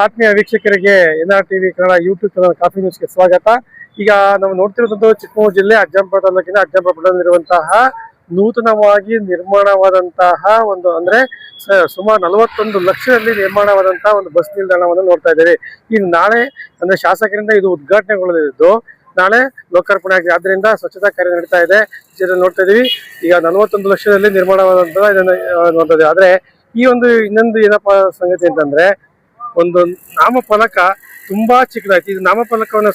ಆತ್ಮೀಯ ವೀಕ್ಷಕರಿಗೆ N R TV Kannada YouTube channel coffee ನ್ಯೂಸ್ಗೆ ಸ್ವಾಗತ. ಈಗ ನಾವು ನೋಡ್ತಿರೋದು ಚಿಕ್ಕಮಗಳೂರು ಜಿಲ್ಲೆ ಅಜ್ಜಂಪುರ ತಾಲೂಕಿನ ಅಜ್ಜಂಪುರ ಪಟ್ಟಣದಲ್ಲಿರುವಂತಹ ನೂತನವಾಗಿ ನಿರ್ಮಾಣವಾದಂತಹ ಒಂದು ಅಂದ್ರೆ ಸುಮಾರು ನಲವತ್ತೊಂದು ಲಕ್ಷದಲ್ಲಿ ನಿರ್ಮಾಣವಾದಂತಹ ಒಂದು ಬಸ್ ನಿಲ್ದಾಣವನ್ನು ನೋಡ್ತಾ ಇದ್ದೇವೆ. ಈ ನಾಳೆ ಅಂದ್ರೆ ಶಾಸಕರಿಂದ ಇದು ಉದ್ಘಾಟನೆಗೊಳ್ಳಲಿದ್ದು ನಾಳೆ ಲೋಕಾರ್ಪಣೆ ಆಗಿದೆ ಆದ್ರಿಂದ ಸ್ವಚ್ಛತಾ ಕಾರ್ಯ ನಡೀತಾ ಇದೆ. ಇದನ್ನು ನೋಡ್ತಾ ಇದೀವಿ ಈಗ ನಲವತ್ತೊಂದು ಲಕ್ಷದಲ್ಲಿ ನಿರ್ಮಾಣವಾದಂತಹ ಇದನ್ನು ನೋಡ್ತಾ ಇದ್ದೀವಿ. ಆದ್ರೆ ಈ ಒಂದು ಇನ್ನೊಂದು ಏನಪ್ಪಾ ಸಂಗತಿ ಅಂತಂದ್ರೆ ಒಂದು ನಾಮಫಲಕ ತುಂಬಾ ಚಿಕ್ಕದಾಯ್ತು. ಇದು ನಾಮಫಲಕವನ್ನು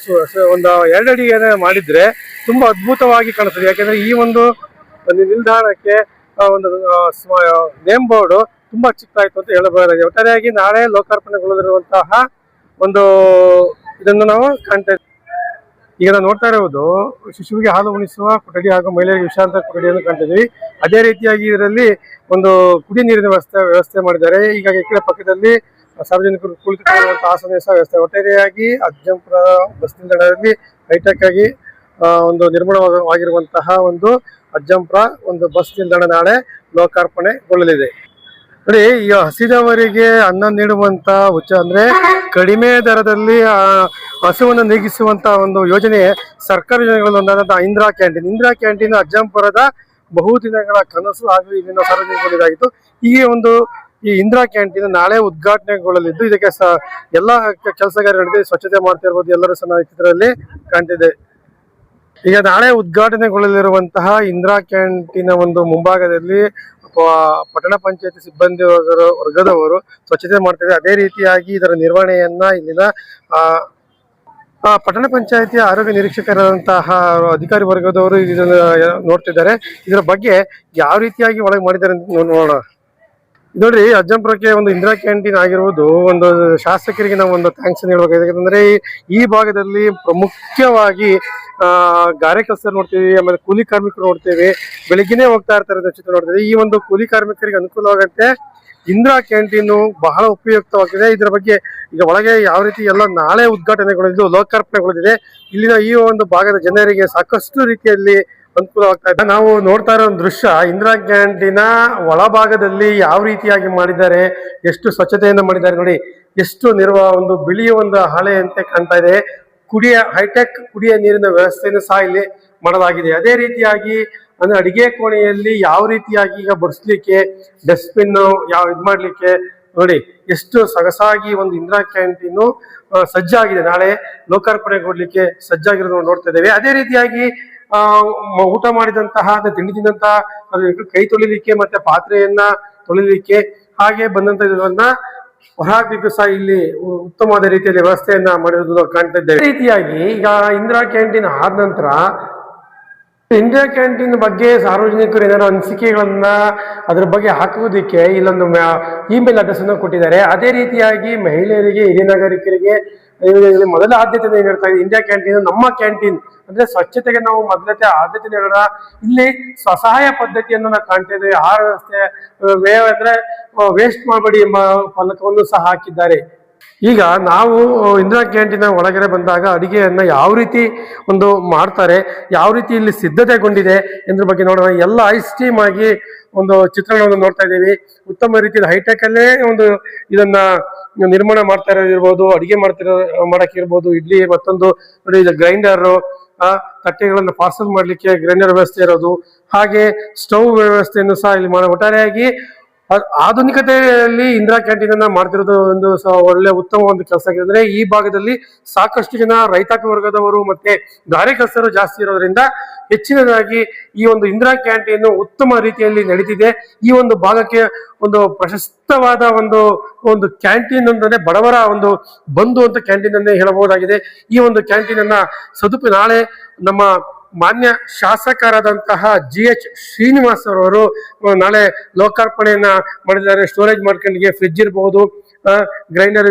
ಒಂದು ಎರಡಡಿ ಏನೇ ಮಾಡಿದ್ರೆ ತುಂಬಾ ಅದ್ಭುತವಾಗಿ ಕಾಣಿಸ್ತದೆ ಯಾಕೆಂದ್ರೆ ಈ ಒಂದು ಒಂದು ನಿಲ್ದಾಣಕ್ಕೆ ಒಂದು ನೇಮ್ ಬೋರ್ಡ್ ತುಂಬಾ ಚಿಕ್ಕದಾಯ್ತು ಅಂತ ಹೇಳಬಹುದಾಗಿದೆ. ಒಟ್ಟಾರೆಯಾಗಿ ನಾಳೆ ಲೋಕಾರ್ಪಣೆಗೊಳ್ಳಲಿರುವಂತಹ ಒಂದು ಇದನ್ನು ನಾವು ಕಾಣ್ತಾ ಈಗ ನಾವು ನೋಡ್ತಾ ಇರುವುದು ಶಿಶುವಿಗೆ ಹಾಲು ಉಣಿಸುವ ಕೊಠಡಿ ಹಾಗೂ ಮಹಿಳೆಯರಿಗೆ ವಿಶ್ರಾಂತ ಕೊಠಡಿಯನ್ನು ಕಾಣ್ತಿದ್ದೀವಿ ಅದೇ ರೀತಿಯಾಗಿ ಇದರಲ್ಲಿ ಒಂದು ಕುಡಿ ನೀರಿನ ವ್ಯವಸ್ಥೆ ವ್ಯವಸ್ಥೆ ಮಾಡಿದ್ದಾರೆ. ಈಗ ಈ ಕಡೆ ಪಕ್ಕದಲ್ಲಿ ಸಾರ್ವಜನಿಕರು ಕುಳಿತುಕೊಳ್ಳುವಂತ ಆಸನ ವ್ಯವಸ್ಥೆ. ಒಟ್ಟಾರೆಯಾಗಿ ಅಜ್ಜಂಪುರ ಬಸ್ ನಿಲ್ದಾಣದಲ್ಲಿ ಹೈಟೆಕ್ ಆಗಿ ಒಂದು ನಿರ್ಮಾಣವಾಗಿರುವಂತಹ ಒಂದು ಅಜ್ಜಂಪುರ ಒಂದು ಬಸ್ ನಿಲ್ದಾಣ ನಾಳೆ ಲೋಕಾರ್ಪಣೆಗೊಳ್ಳಲಿದೆ. ನೋಡಿ, ಈ ಹಸಿದವರಿಗೆ ಅನ್ನ ನೀಡುವಂತ ಉಚ್ಚ ಅಂದ್ರೆ ಕಡಿಮೆ ದರದಲ್ಲಿ ಹಸುವನ್ನು ನೀಗಿಸುವಂತ ಒಂದು ಯೋಜನೆ ಸರ್ಕಾರಿ ಯೋಜನೆಗಳಲ್ಲಿ ಒಂದಾದಂತಹ ಇಂದಿರಾ ಕ್ಯಾಂಟೀನ್. ಇಂದಿರಾ ಕ್ಯಾಂಟೀನ್ ಅಜ್ಜಂಪುರದ ಬಹುದಿನಗಳ ಕನಸು ಹಾಗೂ ಇಲ್ಲಿನ ಸಾರ್ವಜನಿಕರಿಗಾಗಿತ್ತು ಈ ಒಂದು ಈ ಇಂದಿರಾ ಕ್ಯಾಂಟೀನ್ ನಾಳೆ ಉದ್ಘಾಟನೆಗೊಳ್ಳಲಿದ್ದು, ಇದಕ್ಕೆ ಎಲ್ಲ ಕೆಲಸಗಾರರು ಸ್ವಚ್ಛತೆ ಸ್ವಚ್ಛತೆ ಮಾಡ್ತಿರ್ಬೋದು ಎಲ್ಲರೂ ಸಹ ಚಿತ್ರದಲ್ಲಿ ಕಾಣ್ತಿದೆ ಈಗ ನಾಳೆ ಉದ್ಘಾಟನೆಗೊಳ್ಳಲಿರುವಂತಹ ಇಂದಿರಾ ಕ್ಯಾಂಟೀನ್ ಒಂದು ಮುಂಭಾಗದಲ್ಲಿ ಪಟ್ಟಣ ಪಂಚಾಯತಿ ಸಿಬ್ಬಂದಿ ವರ್ಗದವರು ಸ್ವಚ್ಛತೆ ಮಾಡ್ತಿದ್ದಾರೆ ಅದೇ ರೀತಿಯಾಗಿ ಇದರ ನಿರ್ವಹಣೆಯನ್ನ ಇಲ್ಲಿನ ಪಟ್ಟಣ ಪಂಚಾಯತಿ ಆರೋಗ್ಯ ನಿರೀಕ್ಷಕರಾದಂತಹ ಅಧಿಕಾರಿ ವರ್ಗದವರು ಇದನ್ನ ನೋಡ್ತಿದ್ದಾರೆ. ಇದರ ಬಗ್ಗೆ ಯಾವ ರೀತಿಯಾಗಿ ಒಳಗೆ ಮಾಡಿದ್ದಾರೆ ನೋಡೋಣ. ನೋಡ್ರಿ ಅಜ್ಜಂಪುರಕ್ಕೆ ಒಂದು ಇಂದಿರಾ ಕ್ಯಾಂಟೀನ್ ಆಗಿರುವುದು ಒಂದು ಶಾಸಕರಿಗೆ ನಾವು ಒಂದು ಥ್ಯಾಂಕ್ಸ್ ಹೇಳ್ಬೇಕಾಗಿದೆ. ಯಾಕಂದ್ರೆ, ಈ- ಭಾಗದಲ್ಲಿ ಮುಖ್ಯವಾಗಿ ಗಾರೆ ಕೆಲಸ ನೋಡ್ತೀವಿ, ಆಮೇಲೆ ಕೂಲಿ ಕಾರ್ಮಿಕರು ನೋಡ್ತೇವೆ. ಬೆಳಿಗ್ಗೆನೆ ಹೋಗ್ತಾ ಇರ್ತಾರೆ ಚಿತ್ರ ನೋಡ್ತೇವೆ ಈ ಒಂದು ಕೂಲಿ ಕಾರ್ಮಿಕರಿಗೆ ಅನುಕೂಲವಾಗಂತೆ ಇಂದಿರಾ ಕ್ಯಾಂಟೀನು ಬಹಳ ಉಪಯುಕ್ತವಾಗಿದೆ. ಇದರ ಬಗ್ಗೆ ಈಗ ಒಳಗೆ ಯಾವ ರೀತಿ ಎಲ್ಲ ನಾಳೆ ಉದ್ಘಾಟನೆಗೊಳ್ಳಿದ್ದು ಲೋಕಾರ್ಪಣೆಗೊಳ್ಳಿದೆ ಇಲ್ಲಿನ ಈ ಒಂದು ಭಾಗದ ಜನರಿಗೆ ಸಾಕಷ್ಟು ರೀತಿಯಲ್ಲಿ ಅನುಕೂಲವಾಗ್ತಾ ಇದೆ. ನಾವು ನೋಡ್ತಾ ಇರೋ ದೃಶ್ಯ ಇಂದಿರಾ ಕ್ಯಾಂಟೀನ ಒಳಭಾಗದಲ್ಲಿ ಯಾವ ರೀತಿಯಾಗಿ ಮಾಡಿದ್ದಾರೆ, ಎಷ್ಟು ಸ್ವಚ್ಛತೆಯನ್ನು ಮಾಡಿದ್ದಾರೆ ನೋಡಿ. ಎಷ್ಟು ನಿರ್ವ, ಒಂದು ಬಿಳಿಯ ಒಂದು ಹಾಳೆಯಂತೆ ಕಾಣ್ತಾ ಇದೆ. ಕುಡಿಯ, ಹೈಟೆಕ್ ಕುಡಿಯ ನೀರಿನ ವ್ಯವಸ್ಥೆಯನ್ನು ಸಹ ಇಲ್ಲಿ ಮಾಡಲಾಗಿದೆ. ಅದೇ ರೀತಿಯಾಗಿ, ಅಂದ್ರೆ ಅಡಿಗೆ ಕೋಣೆಯಲ್ಲಿ ಯಾವ ರೀತಿಯಾಗಿ ಈಗ ಬಡಿಸ್ಲಿಕ್ಕೆ, ಡಸ್ಟ್ಬಿನ್ ಯಾವ ಇದ್ ಮಾಡ್ಲಿಕ್ಕೆ ನೋಡಿ, ಎಷ್ಟು ಸೊಗಸಾಗಿ ಒಂದು ಇಂದಿರಾ ಕ್ಯಾಂಟೀನು ಸಜ್ಜಾಗಿದೆ. ನಾಳೆ ಲೋಕಾರ್ಪಣೆಗೊಡ್ಲಿಕ್ಕೆ ಸಜ್ಜಾಗಿರೋದು ನೋಡ್ತಾ ಇದ್ದೇವೆ. ಅದೇ ರೀತಿಯಾಗಿ ಊಟ ಮಾಡಿದಂತಹ ತಿಂಡಿ ತಿಂದಂತಹ ಕೈ ತೊಳಿಲಿಕ್ಕೆ ಮತ್ತೆ ಪಾತ್ರೆಯನ್ನ ತೊಳಿಲಿಕ್ಕೆ ಹಾಗೆ ಬಂದಂತ ಇದನ್ನ ಸಹ ಇಲ್ಲಿ ಉತ್ತಮವಾದ ರೀತಿಯಲ್ಲಿ ವ್ಯವಸ್ಥೆಯನ್ನ ಮಾಡಿರೋದು ಕಾಣ್ತಾ ಇದ್ದೇವೆ. ರೀತಿಯಾಗಿ ಈಗ ಇಂದಿರಾ ಕ್ಯಾಂಟೀನ್ ಆದ ನಂತರ ಇಂದಿರಾ ಕ್ಯಾಂಟೀನ್ ಬಗ್ಗೆ ಸಾರ್ವಜನಿಕರು ಏನಾದ್ರು ಅನಿಸಿಕೆಗಳನ್ನ ಅದ್ರ ಬಗ್ಗೆ ಹಾಕುವುದಕ್ಕೆ ಇಲ್ಲೊಂದು ಇಮೇಲ್ ಅಡ್ರೆಸ್ ಅನ್ನು ಕೊಟ್ಟಿದ್ದಾರೆ. ಅದೇ ರೀತಿಯಾಗಿ ಮಹಿಳೆಯರಿಗೆ, ಹಿರಿಯ ನಾಗರಿಕರಿಗೆ ಮೊದಲ ಆದ್ಯತೆ ನೀಡ್ತಾ ಇದೆ ಇಂಡಿಯಾ ಕ್ಯಾಂಟೀನ್ ನಮ್ಮ ಕ್ಯಾಂಟೀನ್ ಅಂದ್ರೆ ಸ್ವಚ್ಛತೆಗೆ ನಾವು ಮೊದಲತೆ ಆದ್ಯತೆ ನೀಡೋಣ. ಇಲ್ಲಿ ಸ್ವಸಹಾಯ ಪದ್ಧತಿಯನ್ನು ನಾವು ಕಾಣ್ತಾ ಇದ್ದೇವೆ. ಆಹಾರ ವ್ಯವಸ್ಥೆ ಅಂದ್ರೆ ವೇಸ್ಟ್ ಮಾಡಬೇಡಿ ಎಂಬ ಫಲಕವನ್ನು ಸಹ ಹಾಕಿದ್ದಾರೆ. ಈಗ ನಾವು ಇಂದಿರಾ ಕ್ಯಾಂಟೀನ ಒಳಗಡೆ ಬಂದಾಗ ಅಡುಗೆಯನ್ನು ಯಾವ ರೀತಿ ಒಂದು ಮಾಡ್ತಾರೆ, ಯಾವ ರೀತಿ ಇಲ್ಲಿ ಸಿದ್ಧತೆಗೊಂಡಿದೆ ಎಂದ್ರ ಬಗ್ಗೆ ನೋಡೋಣ. ಎಲ್ಲ ಐಸ್ ಟೀಮ್ ಆಗಿ ಒಂದು ಚಿತ್ರಣವನ್ನು ನೋಡ್ತಾ ಇದ್ದೀವಿ. ಉತ್ತಮ ರೀತಿಯ ಹೈಟೆಕ್ ಅಲ್ಲೇ ಒಂದು ಇದನ್ನ ನಿರ್ಮಾಣ ಮಾಡ್ತಾ ಇರೋದಿರ್ಬೋದು, ಅಡುಗೆ ಮಾಡ್ತಿರೋ, ಮಾಡೋಕ್ಕಿರ್ಬೋದು. ಇಡ್ಲಿ ಮತ್ತೊಂದು, ನೋಡಿ ಇದು ಗ್ರೈಂಡರ್, ಆ, ತಟ್ಟೆಗಳನ್ನು ಪಾರ್ಸಲ್ ಮಾಡಲಿಕ್ಕೆ ಗ್ರೈಂಡರ್ ವ್ಯವಸ್ಥೆ ಇರೋದು. ಹಾಗೆ ಸ್ಟವ್ ವ್ಯವಸ್ಥೆಯನ್ನು ಸಹ ಇಲ್ಲಿ ಮಾಡ, ಒಟ್ಟಾರೆಯಾಗಿ ಆಧುನಿಕತೆಯಲ್ಲಿ ಇಂದಿರಾ ಕ್ಯಾಂಟೀನ್ ಅನ್ನ ಮಾಡ್ತಿರೋದು ಒಂದು ಒಳ್ಳೆ ಉತ್ತಮ ಒಂದು ಕೆಲಸ ಆಗಿದೆ. ಈ ಭಾಗದಲ್ಲಿ ಸಾಕಷ್ಟು ಜನ ರೈತಾಪಿ ವರ್ಗದವರು ಮತ್ತೆ ಗಾರೆ ಕೆಲಸರು ಜಾಸ್ತಿ ಇರೋದ್ರಿಂದ ಹೆಚ್ಚಿನದಾಗಿ ಈ ಒಂದು ಇಂದಿರಾ ಕ್ಯಾಂಟೀನ್ ಉತ್ತಮ ರೀತಿಯಲ್ಲಿ ನಡೀತಿದೆ. ಈ ಒಂದು ಭಾಗಕ್ಕೆ ಒಂದು ಪ್ರಶಸ್ತವಾದ ಒಂದು ಒಂದು ಕ್ಯಾಂಟೀನ್ ಅಂದ್ರೆ ಬಡವರ ಒಂದು ಬಂಧು ಅಂತ ಕ್ಯಾಂಟೀನ್ ಅನ್ನೇ ಹೇಳಬಹುದಾಗಿದೆ. ಈ ಒಂದು ಕ್ಯಾಂಟೀನ್ ಅನ್ನ ಸದುಪಿ ನಾಳೆ ನಮ್ಮ ಮಾನ್ಯ ಶಾಸಕರಾದಂತಹ ಜಿ ಎಚ್ ಶ್ರೀನಿವಾಸ್ ಅವರು ನಾಳೆ ಲೋಕಾರ್ಪಣೆಯನ್ನ ಮಾಡಿದ್ದಾರೆ ಸ್ಟೋರೇಜ್ ಮಾಡ್ಕೊಂಡಿಗೆ ಫ್ರಿಜ್ ಇರಬಹುದು ಗ್ರೈಂಡರ್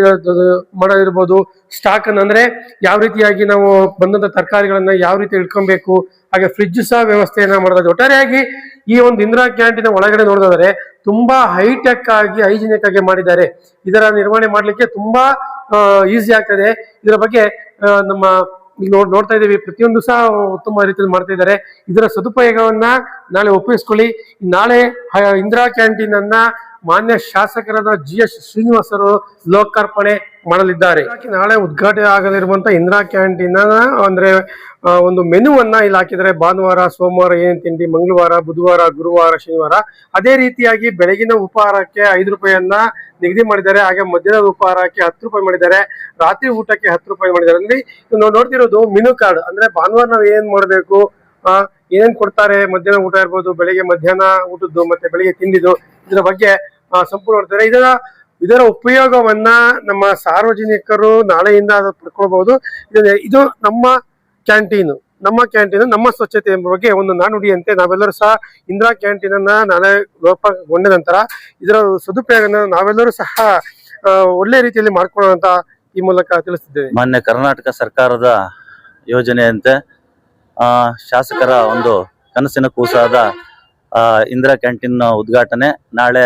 ಮಾಡೋದಿರ್ಬೋದು ಸ್ಟಾಕ್ ಅಂದರೆ ಯಾವ ರೀತಿಯಾಗಿ ನಾವು ಬಂದಂತ ತರಕಾರಿಗಳನ್ನ ಯಾವ ರೀತಿ ಇಟ್ಕೊಬೇಕು, ಹಾಗೆ ಫ್ರಿಜ್ ಸಹ ವ್ಯವಸ್ಥೆಯನ್ನ ಮಾಡೋದು ಒಟ್ಟಾರೆಯಾಗಿ ಈ ಒಂದು ಇಂದಿರಾ ಕ್ಯಾಂಟೀನ್ ಒಳಗಡೆ ನೋಡೋದಾದ್ರೆ ತುಂಬಾ ಹೈಟೆಕ್ ಆಗಿ ಹೈಜಿನಿಕ್ ಆಗಿ ಮಾಡಿದ್ದಾರೆ. ಇದರ ನಿರ್ವಹಣೆ ಮಾಡಲಿಕ್ಕೆ ತುಂಬಾ ಈಸಿ ಆಗ್ತದೆ. ಇದರ ಬಗ್ಗೆ ನಮ್ಮ ಈಗ ನೋಡ್, ನೋಡ್ತಾ ಇದ್ದೀವಿ. ಪ್ರತಿಯೊಂದು ಸಹ ಉತ್ತಮ ರೀತಿಯಲ್ಲಿ ಮಾಡ್ತಾ ಇದ್ದಾರೆ. ಇದರ ಸದುಪಯೋಗವನ್ನ ನಾಳೆ ಒಪ್ಪಿಸ್ಕೊಳ್ಳಿ. ನಾಳೆ ಇಂದಿರಾ ಕ್ಯಾಂಟೀನ್ ಅನ್ನ ಮಾನ್ಯ ಶಾಸಕರಾದ ಜಿ ಎಸ್ ಶ್ರೀನಿವಾಸರು ಲೋಕಾರ್ಪಣೆ ಮಾಡಲಿದ್ದಾರೆ. ನಾಳೆ ಉದ್ಘಾಟನೆ ಆಗಲಿರುವಂತಹ ಇಂದಿರಾ ಕ್ಯಾಂಟೀನ್ ಅಂದ್ರೆ ಒಂದು ಮೆನುವನ್ನ ಇಲ್ಲಿ ಹಾಕಿದ್ರೆ ಭಾನುವಾರ, ಸೋಮವಾರ ಏನೇನು ತಿಂಡಿ, ಮಂಗಳವಾರ, ಬುಧವಾರ, ಗುರುವಾರ, ಶನಿವಾರ. ಅದೇ ರೀತಿಯಾಗಿ ಬೆಳಗಿನ ಉಪಹಾರಕ್ಕೆ ಐದು ರೂಪಾಯಿಯನ್ನ ನಿಗದಿ ಮಾಡಿದ್ದಾರೆ. ಹಾಗೆ ಮಧ್ಯಾಹ್ನದ ಉಪಹಾರಕ್ಕೆ ಹತ್ತು ರೂಪಾಯಿ ಮಾಡಿದ್ದಾರೆ. ರಾತ್ರಿ ಊಟಕ್ಕೆ ಹತ್ತು ರೂಪಾಯಿ ಮಾಡಿದ್ದಾರೆ. ಅಂದ್ರೆ ನಾವು ನೋಡ್ತಿರೋದು ಮೆನು ಕಾರ್ಡ್ ಅಂದ್ರೆ ಭಾನುವಾರ ನಾವು ಏನ್ ಮಾಡಬೇಕು? ಏನೇನ್ ಕೊಡ್ತಾರೆ? ಮಧ್ಯಾಹ್ನ ಊಟ ಇರ್ಬೋದು, ಬೆಳಿಗ್ಗೆ ಮಧ್ಯಾಹ್ನ ಊಟದ್ದು, ಮತ್ತೆ ಬೆಳಿಗ್ಗೆ ತಿಂಡಿದು, ಇದರ ಬಗ್ಗೆ ಸಂಪೂರ್ಣ ನೋಡ್ತಾರೆ. ಇದರ ಇದರ ಉಪಯೋಗವನ್ನ ನಮ್ಮ ಸಾರ್ವಜನಿಕರು ನಾಳೆಯಿಂದ ಪಡ್ಕೊಳ್ಬಹುದು. ಇದು- ನಮ್ಮ ಕ್ಯಾಂಟೀನು, ನಮ್ಮ ಕ್ಯಾಂಟೀನ್, ನಮ್ಮ ಸ್ವಚ್ಛತೆ ಎಂಬ ಬಗ್ಗೆ ಒಂದು ನಾನುಡಿಯಂತೆ ನಾವೆಲ್ಲರೂ ಸಹ ಇಂದಿರಾ ಕ್ಯಾಂಟೀನ್ ಅನ್ನ ನಾಳೆ ಲೋಪಗೊಂಡ ನಂತರ ಇದರ ಸದುಪಯೋಗನ ನಾವೆಲ್ಲರೂ ಸಹ ಒಳ್ಳೆ ರೀತಿಯಲ್ಲಿ ಮಾಡ್ಕೊಳ್ಳೋಣ ಅಂತ ಈ ಮೂಲಕ ತಿಳಿಸಿದ್ದೇವೆ ಮಾನ್ಯ ಕರ್ನಾಟಕ ಸರ್ಕಾರದ ಯೋಜನೆಯಂತೆ ಶಾಸಕರ ಒಂದು ಕನಸಿನ ಕೂಸಾದ ಇಂದಿರಾ ಕ್ಯಾಂಟೀನ್ ಉದ್ಘಾಟನೆ ನಾಳೆ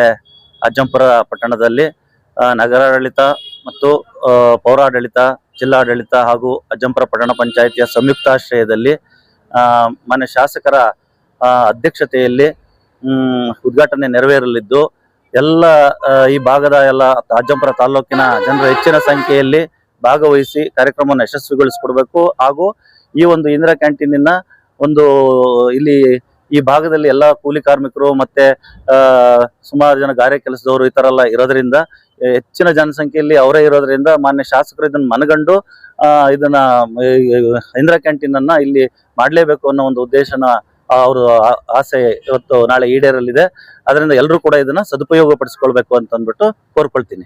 ಅಜ್ಜಂಪುರ ಪಟ್ಟಣದಲ್ಲಿ ನಗರಾಡಳಿತ ಮತ್ತು ಪೌರಾಡಳಿತ ಜಿಲ್ಲಾಡಳಿತ ಹಾಗೂ ಅಜ್ಜಂಪುರ ಪಟ್ಟಣ ಪಂಚಾಯಿತಿಯ ಸಂಯುಕ್ತಾಶ್ರಯದಲ್ಲಿ ಆ, ಮಾನ್ಯ ಶಾಸಕರ ಅಧ್ಯಕ್ಷತೆಯಲ್ಲಿ ಉದ್ಘಾಟನೆ ನೆರವೇರಲಿದ್ದು ಎಲ್ಲ ಈ ಭಾಗದ ಎಲ್ಲ ಅಜ್ಜಂಪುರ ತಾಲೂಕಿನ ಜನರು ಹೆಚ್ಚಿನ ಸಂಖ್ಯೆಯಲ್ಲಿ ಭಾಗವಹಿಸಿ ಕಾರ್ಯಕ್ರಮವನ್ನು ಯಶಸ್ವಿಗೊಳಿಸಿಕೊಡ್ಬೇಕು. ಹಾಗೂ ಈ ಒಂದು ಇಂದಿರಾ ಕ್ಯಾಂಟೀನಿನ ಒಂದು ಇಲ್ಲಿ ಈ ಭಾಗದಲ್ಲಿ ಎಲ್ಲ ಕೂಲಿ ಕಾರ್ಮಿಕರು ಮತ್ತೆ ಸುಮಾರು ಜನ ಗಾರೆ ಕೆಲಸದವರು ಈ ಥರ ಎಲ್ಲ ಇರೋದ್ರಿಂದ ಹೆಚ್ಚಿನ ಜನಸಂಖ್ಯೆಯಲ್ಲಿ ಅವರೇ ಇರೋದ್ರಿಂದ ಮಾನ್ಯ ಶಾಸಕರು ಇದನ್ನ ಮನಗಂಡು ಇದನ್ನ ಇಂದಿರಾ ಕ್ಯಾಂಟೀನ್ ಅನ್ನ ಇಲ್ಲಿ ಮಾಡಲೇಬೇಕು ಅನ್ನೋ ಒಂದು ಉದ್ದೇಶನ ಅವರು ಆಸೆ ಇವತ್ತು ನಾಳೆ ಈಡೇರಲಿದೆ. ಅದರಿಂದ ಎಲ್ಲರೂ ಕೂಡ ಇದನ್ನ ಸದುಪಯೋಗ ಪಡಿಸ್ಕೊಳ್ಬೇಕು ಅಂತ ಅಂದ್ಬಿಟ್ಟು ಕೋರ್ಕೊಳ್ತೀನಿ.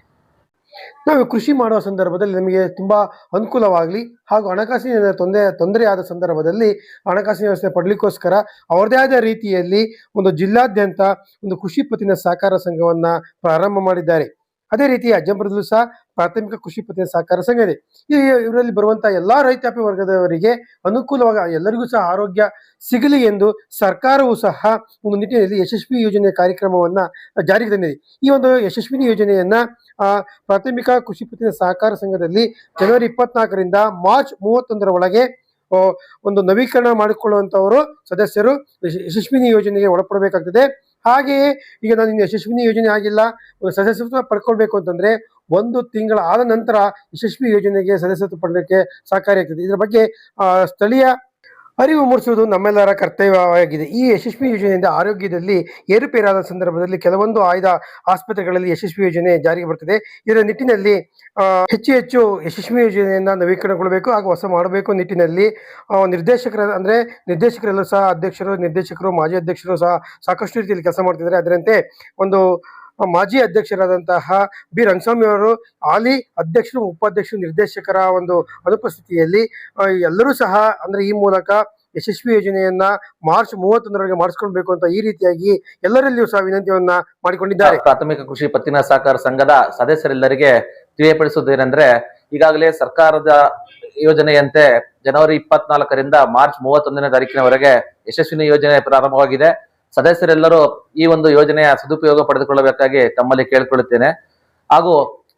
ನಾವು ಕೃಷಿ ಮಾಡುವ ಸಂದರ್ಭದಲ್ಲಿ ನಮಗೆ ತುಂಬಾ ಅನುಕೂಲವಾಗಲಿ ಹಾಗೂ ಹಣಕಾಸಿನ ತೊಂದರೆ ತೊಂದರೆ ಆದ ಸಂದರ್ಭದಲ್ಲಿ ಹಣಕಾಸಿನ ವ್ಯವಸ್ಥೆ ಪಡಲಿಕ್ಕೋಸ್ಕರ ಅವರದೇ ಆದ ರೀತಿಯಲ್ಲಿ ಒಂದು ಜಿಲ್ಲಾದ್ಯಂತ ಒಂದು ಕೃಷಿ ಪತ್ತಿನ ಸಹಕಾರ ಸಂಘವನ್ನ ಪ್ರಾರಂಭ ಮಾಡಿದ್ದಾರೆ. ಅದೇ ರೀತಿ ಅಜ್ಜಂಪುರದಲ್ಲೂ ಸಹ ಪ್ರಾಥಮಿಕ ಕೃಷಿ ಪತ್ತಿನ ಸಹಕಾರ ಸಂಘ ಇದೆ. ಈ ಇವರಲ್ಲಿ ಬರುವಂತಹ ಎಲ್ಲಾ ರೈತಾಪಿ ವರ್ಗದವರಿಗೆ ಅನುಕೂಲವಾಗ ಎಲ್ಲರಿಗೂ ಸಹ ಆರೋಗ್ಯ ಸಿಗಲಿ ಎಂದು ಸರ್ಕಾರವು ಸಹ ಒಂದು ನಿಟ್ಟಿನಲ್ಲಿ ಯಶಸ್ವಿ ಯೋಜನೆ ಕಾರ್ಯಕ್ರಮವನ್ನ ಜಾರಿಗೆ ತಂದಿದೆ. ಈ ಒಂದು ಯಶಸ್ವಿನಿ ಯೋಜನೆಯನ್ನ ಆ, ಪ್ರಾಥಮಿಕ ಕೃಷಿ ಪತ್ತಿನ ಸಹಕಾರ ಸಂಘದಲ್ಲಿ ಜನವರಿ ಇಪ್ಪತ್ನಾಲ್ಕರಿಂದ ಮಾರ್ಚ್ ಮೂವತ್ತೊಂದರ ಒಳಗೆ ಒಂದು ನವೀಕರಣ ಮಾಡಿಕೊಳ್ಳುವಂತವರು ಸದಸ್ಯರು ಯಶಸ್ವಿನಿ ಯೋಜನೆಗೆ ಒಳಪಡಬೇಕಾಗ್ತದೆ. ಹಾಗೆಯೇ ಈಗ ನಾನು ಇನ್ನು ಯಶಸ್ವಿನಿ ಯೋಜನೆ ಆಗಿಲ್ಲ ಸದಸ್ಯತ್ವ ಪಡ್ಕೊಳ್ಬೇಕು ಅಂತಂದ್ರೆ ಒಂದು ತಿಂಗಳ ಆದ ನಂತರ ಯಶಸ್ವಿ ಯೋಜನೆಗೆ ಸದಸ್ಯತ್ವ ಪಡೆಯಲಿಕ್ಕೆ ಸಹಕಾರಿಯಾಗ್ತದೆ. ಇದರ ಬಗ್ಗೆ ಸ್ಥಳೀಯ ಅರಿವು ಮೂಡಿಸುವುದು ನಮ್ಮೆಲ್ಲರ ಕರ್ತವ್ಯವಾಗಿದೆ. ಈ ಯಶಸ್ವಿ ಯೋಜನೆಯಿಂದ ಆರೋಗ್ಯದಲ್ಲಿ ಏರುಪೇರಾದ ಸಂದರ್ಭದಲ್ಲಿ ಕೆಲವೊಂದು ಆಯ್ದ ಆಸ್ಪತ್ರೆಗಳಲ್ಲಿ ಯಶಸ್ವಿ ಯೋಜನೆ ಜಾರಿಗೆ ಬರ್ತದೆ ಇದರ ನಿಟ್ಟಿನಲ್ಲಿ ಹೆಚ್ಚು ಹೆಚ್ಚು ಯಶಸ್ವಿ ಯೋಜನೆಯನ್ನು ನವೀಕರಣಗೊಳ್ಳಬೇಕು ಹಾಗೂ ಹೊಸ ಮಾಡಬೇಕು ನಿಟ್ಟಿನಲ್ಲಿ ನಿರ್ದೇಶಕರ, ಅಂದರೆ ನಿರ್ದೇಶಕರೆಲ್ಲರೂ ಸಹ ಅಧ್ಯಕ್ಷರು, ನಿರ್ದೇಶಕರು, ಮಾಜಿ ಅಧ್ಯಕ್ಷರು ಸಹ ಸಾಕಷ್ಟು ರೀತಿಯಲ್ಲಿ ಕೆಲಸ ಮಾಡ್ತಿದ್ದಾರೆ. ಅದರಂತೆ ಒಂದು ಮಾಜಿ ಅಧ್ಯಕ್ಷರಾದಂತಹ ಬಿ. ರಂಗಸ್ವಾಮಿ ಅವರು, ಹಾಲಿ ಅಧ್ಯಕ್ಷರು, ಉಪಾಧ್ಯಕ್ಷರು, ನಿರ್ದೇಶಕರ ಒಂದು ಅನುಪಸ್ಥಿತಿಯಲ್ಲಿ ಎಲ್ಲರೂ ಸಹ ಅಂದ್ರೆ ಈ ಮೂಲಕ ಯಶಸ್ವಿ ಯೋಜನೆಯನ್ನ ಮಾರ್ಚ್ ಮೂವತ್ತೊಂದರೊಳಗೆ ಮಾಡಿಸ್ಕೊಳ್ಬೇಕು ಅಂತ ಈ ರೀತಿಯಾಗಿ ಎಲ್ಲರಲ್ಲಿಯೂ ಸಹ ವಿನಂತಿಯನ್ನ ಮಾಡಿಕೊಂಡಿದ್ದಾರೆ. ಪ್ರಾಥಮಿಕ ಕೃಷಿ ಪತ್ತಿನ ಸಹಕಾರ ಸಂಘದ ಸದಸ್ಯರೆಲ್ಲರಿಗೆ ತಿಳಿಯಪಡಿಸುವುದೇನೆಂದ್ರೆ, ಈಗಾಗಲೇ ಸರ್ಕಾರದ ಯೋಜನೆಯಂತೆ ಜನವರಿ ಇಪ್ಪತ್ನಾಲ್ಕರಿಂದ ಮಾರ್ಚ್ ಮೂವತ್ತೊಂದನೇ ತಾರೀಕಿನವರೆಗೆ ಯಶಸ್ವಿನಿ ಯೋಜನೆ ಪ್ರಾರಂಭವಾಗಿದೆ. ಸದಸ್ಯರೆಲ್ಲರೂ ಈ ಒಂದು ಯೋಜನೆಯ ಸದುಪಯೋಗ ಪಡೆದುಕೊಳ್ಳಬೇಕಾಗಿ ತಮ್ಮಲ್ಲಿ ಕೇಳಿಕೊಳ್ಳುತ್ತೇನೆ. ಹಾಗೂ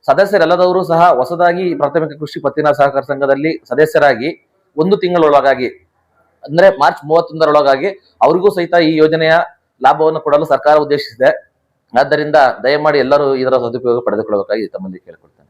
ಸದಸ್ಯರೆಲ್ಲದವರು ಸಹ ಹೊಸದಾಗಿ ಪ್ರಾಥಮಿಕ ಕೃಷಿ ಪತ್ತಿನ ಸಹಕಾರ ಸಂಘದಲ್ಲಿ ಸದಸ್ಯರಾಗಿ ಒಂದು ತಿಂಗಳೊಳಗಾಗಿ, ಅಂದ್ರೆ ಮಾರ್ಚ್ ಮೂವತ್ತೊಂದರೊಳಗಾಗಿ ಅವರಿಗೂ ಸಹಿತ ಈ ಯೋಜನೆಯ ಲಾಭವನ್ನು ಕೊಡಲು ಸರ್ಕಾರ ಉದ್ದೇಶಿಸಿದೆ. ಆದ್ದರಿಂದ ದಯಮಾಡಿ ಎಲ್ಲರೂ ಇದರ ಸದುಪಯೋಗ ಪಡೆದುಕೊಳ್ಳಬೇಕಾಗಿ ತಮ್ಮಲ್ಲಿ ಕೇಳಿಕೊಳ್ತೇನೆ.